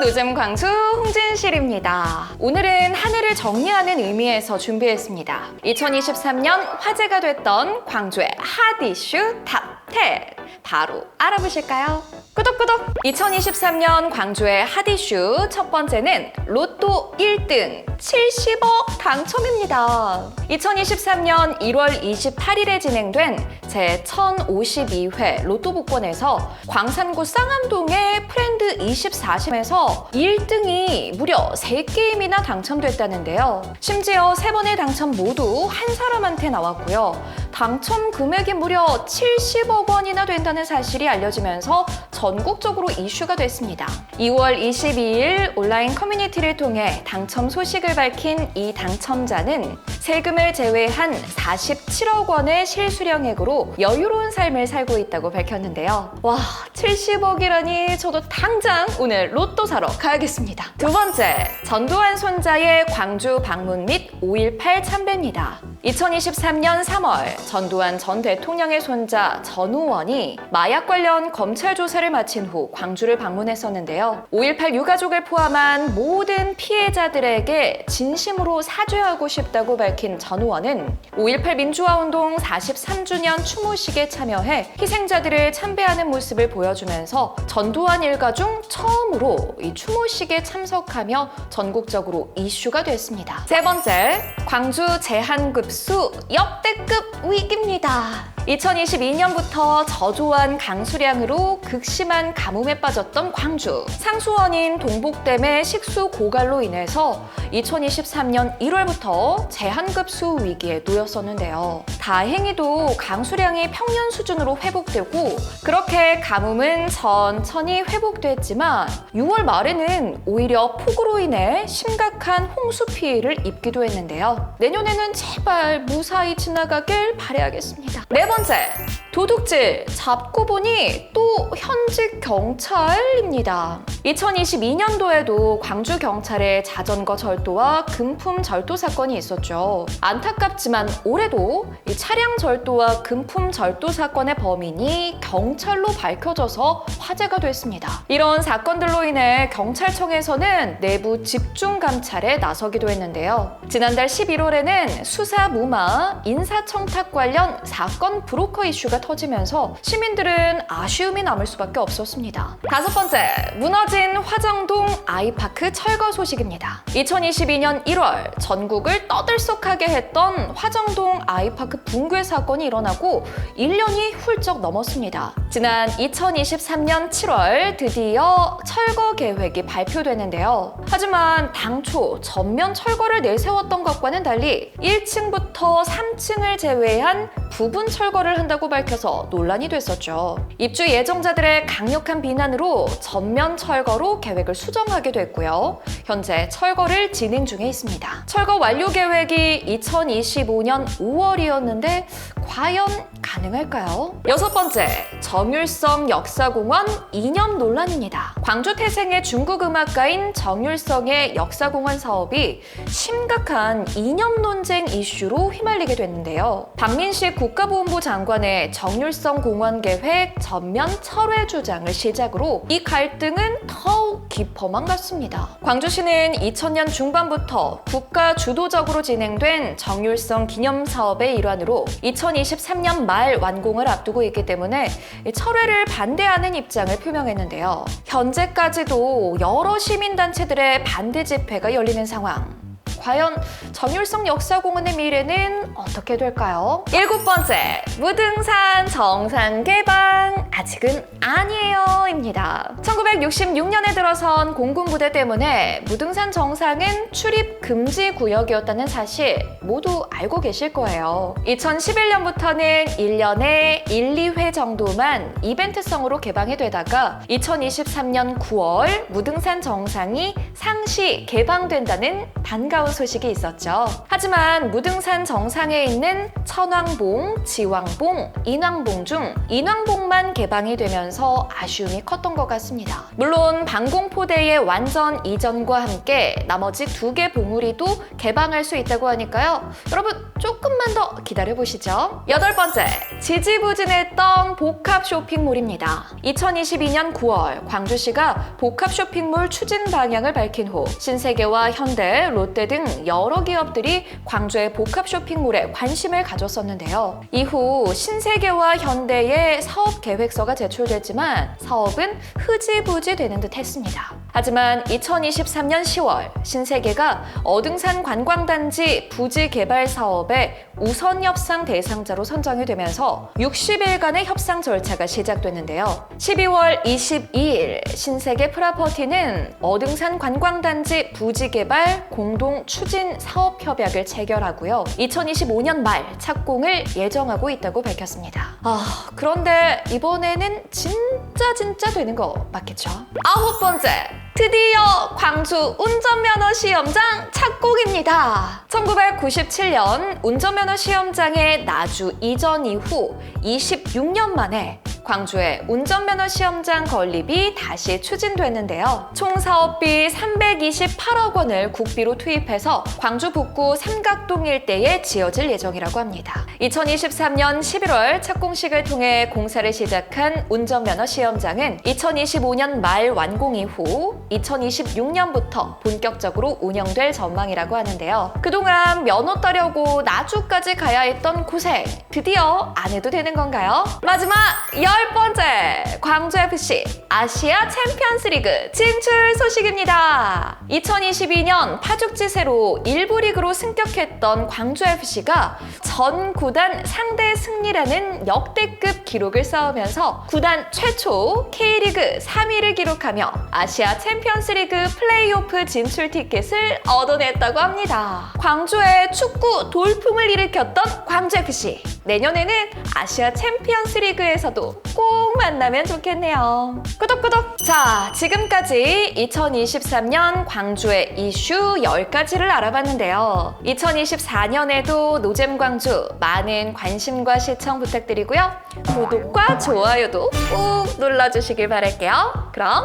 노잼 광수 홍진실입니다. 오늘은 한 해를 정리하는 의미에서 준비했습니다. 2023년 화제가 됐던 광주의 핫 이슈 탑10 바로 알아보실까요? 구독 구독! 2023년 광주의 핫 이슈 첫 번째는 로또 1등 70억 당첨입니다. 2023년 1월 28일에 진행된 제 1052회 로또 복권에서 광산구 쌍암동의 프렌드 24심에서 1등이 무려 3게임이나 당첨됐다는데요. 심지어 3번의 당첨 모두 한 사람한테 나왔고요. 당첨 금액이 무려 70억 원이나 된다는 사실이 알려지면서 전국적으로 이슈가 됐습니다. 2월 22일 온라인 커뮤니티를 통해 당첨 소식을 밝힌 이 당첨자는 세금을 제외한 47억 원의 실수령액으로 여유로운 삶을 살고 있다고 밝혔는데요. 와, 70억이라니 저도 당장 오늘 로또 사러 가야겠습니다. 두 번째, 전두환 손자의 광주 방문 및 5.18 참배입니다. 2023년 3월 전두환 전 대통령의 손자 전우원이 마약 관련 검찰 조사를 마친 후 광주를 방문했었는데요. 5.18 유가족을 포함한 모든 피해자들에게 진심으로 사죄하고 싶다고 밝힌 전우원은 5.18 민주화운동 43주년 추모식에 참여해 희생자들을 참배하는 모습을 보여주면서 전두환 일가 중 처음으로 이 추모식에 참석하며 전국적으로 이슈가 됐습니다. 세 번째, 광주 제한급 수 역대급 위기입니다. 2022년부터 저조한 강수량으로 극심한 가뭄에 빠졌던 광주. 상수원인 동복댐의 식수 고갈로 인해서 2023년 1월부터 제한급수 위기에 놓였었는데요. 다행히도 강수량이 평년 수준으로 회복되고 그렇게 가뭄은 천천히 회복됐지만 6월 말에는 오히려 폭우로 인해 심각한 홍수 피해를 입기도 했는데요. 내년에는 제발 무사히 지나가길 바라야겠습니다. 네 번째, It. 도둑질 잡고 보니 또 현직 경찰입니다. 2022년도에도 광주 경찰의 자전거 절도와 금품 절도 사건이 있었죠. 안타깝지만 올해도 이 차량 절도와 금품 절도 사건의 범인이 경찰로 밝혀져서 화제가 됐습니다. 이런 사건들로 인해 경찰청에서는 내부 집중 감찰에 나서기도 했는데요. 지난달 11월에는 수사 무마, 인사청탁 관련 사건 브로커 이슈가 터지면서 시민들은 아쉬움이 남을 수밖에 없었습니다. 다섯 번째, 무너진 화정동 아이파크 철거 소식입니다. 2022년 1월 전국을 떠들썩하게 했던 화정동 아이파크 붕괴 사건이 일어나고 1년이 훌쩍 넘었습니다. 지난 2023년 7월 드디어 철거 계획이 발표되는데요. 하지만 당초 전면 철거를 내세웠던 것과는 달리 1층부터 3층을 제외한 부분 철거를 한다고 밝 혀서 논란이 됐었죠. 입주 예정자들의 강력한 비난으로 전면 철거로 계획을 수정하게 됐고요. 현재 철거를 진행 중에 있습니다. 철거 완료 계획이 2025년 5월이었는데 과연 가능할까요? 여섯 번째, 정율성 역사공원 이념 논란입니다. 광주 태생의 중국 음악가인 정율성의 역사공원 사업이 심각한 이념 논쟁 이슈로 휘말리게 됐는데요. 박민식 국가보훈부 장관의 정율성 공원 계획 전면 철회 주장을 시작으로 이 갈등은 더욱 깊어만 갔습니다. 광주시는 2000년 중반부터 국가 주도적으로 진행된 정율성 기념 사업의 일환으로 2023년 말 완공을 앞두고 있기 때문에 철회를 반대하는 입장을 표명했는데요. 현재까지도 여러 시민단체들의 반대 집회가 열리는 상황. 과연 정율성 역사공원의 미래는 어떻게 될까요? 일곱 번째, 무등산 정상 개방 아직은 아니에요 입니다. 1966년에 들어선 공군부대 때문에 무등산 정상은 출입 금지 구역이었다는 사실 모두 알고 계실 거예요. 2011년부터는 1년에 1, 2회 정도만 이벤트성으로 개방이 되다가 2023년 9월 무등산 정상이 상시 개방된다는 반가운 소식이 있었죠. 하지만 무등산 정상에 있는 천왕봉, 지왕봉, 인왕봉 중 인왕봉만 개방 개방이 되면서 아쉬움이 컸던 것 같습니다. 물론 방공포대의 완전 이전과 함께 나머지 두 개 봉우리도 개방할 수 있다고 하니까요. 여러분 조금만 더 기다려 보시죠. 여덟 번째, 지지부진했던 복합 쇼핑몰입니다. 2022년 9월 광주시가 복합 쇼핑몰 추진 방향을 밝힌 후 신세계와 현대, 롯데 등 여러 기업들이 광주의 복합 쇼핑몰에 관심을 가졌었는데요. 이후 신세계와 현대의 사업 계획 서가 제출됐지만 사업은 흐지부지 되는 듯 했습니다. 하지만 2023년 10월 신세계가 어등산 관광단지 부지 개발 사업의 우선 협상 대상자로 선정이 되면서 60일간의 협상 절차가 시작됐는데요. 12월 22일 신세계 프라퍼티는 어등산 관광단지 부지 개발 공동 추진 사업 협약을 체결하고요. 2025년 말 착공을 예정하고 있다고 밝혔습니다. 아, 그런데 이번에는 진짜 진짜 되는 거 맞겠죠? 아홉 번째. 드디어 광주 운전면허 시험장 착공입니다. 1997년 운전면허 시험장의 나주 이전 이후 26년 만에 광주의 운전면허 시험장 건립이 다시 추진됐는데요. 총 사업비 328억 원을 국비로 투입해서 광주 북구 삼각동 일대에 지어질 예정이라고 합니다. 2023년 11월 착공식을 통해 공사를 시작한 운전면허 시험장은 2025년 말 완공 이후 2026년부터 본격적으로 운영될 전망이라고 하는데요. 그동안 면허 따려고 나주까지 가야 했던 고생 드디어 안 해도 되는 건가요? 마지막 열 번째 광주FC 아시아 챔피언스리그 진출 소식입니다. 2022년 파죽지세로 일부 리그로 승격했던 광주FC가 전 구단 상대 승리라는 역대급 기록을 쌓으면서 구단 최초 K리그 3위를 기록하며 아시아 챔피언스 리그 플레이오프 진출 티켓을 얻어냈다고 합니다. 광주의 축구 돌풍을 일으켰던 광주FC 내년에는 아시아 챔피언스리그에서도 꼭 만나면 좋겠네요. 구독구독! 자, 지금까지 2023년 광주의 이슈 10가지를 알아봤는데요. 2024년에도 노잼 광주 많은 관심과 시청 부탁드리고요. 구독과 좋아요도 꼭 눌러주시길 바랄게요. 그럼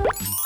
안녕!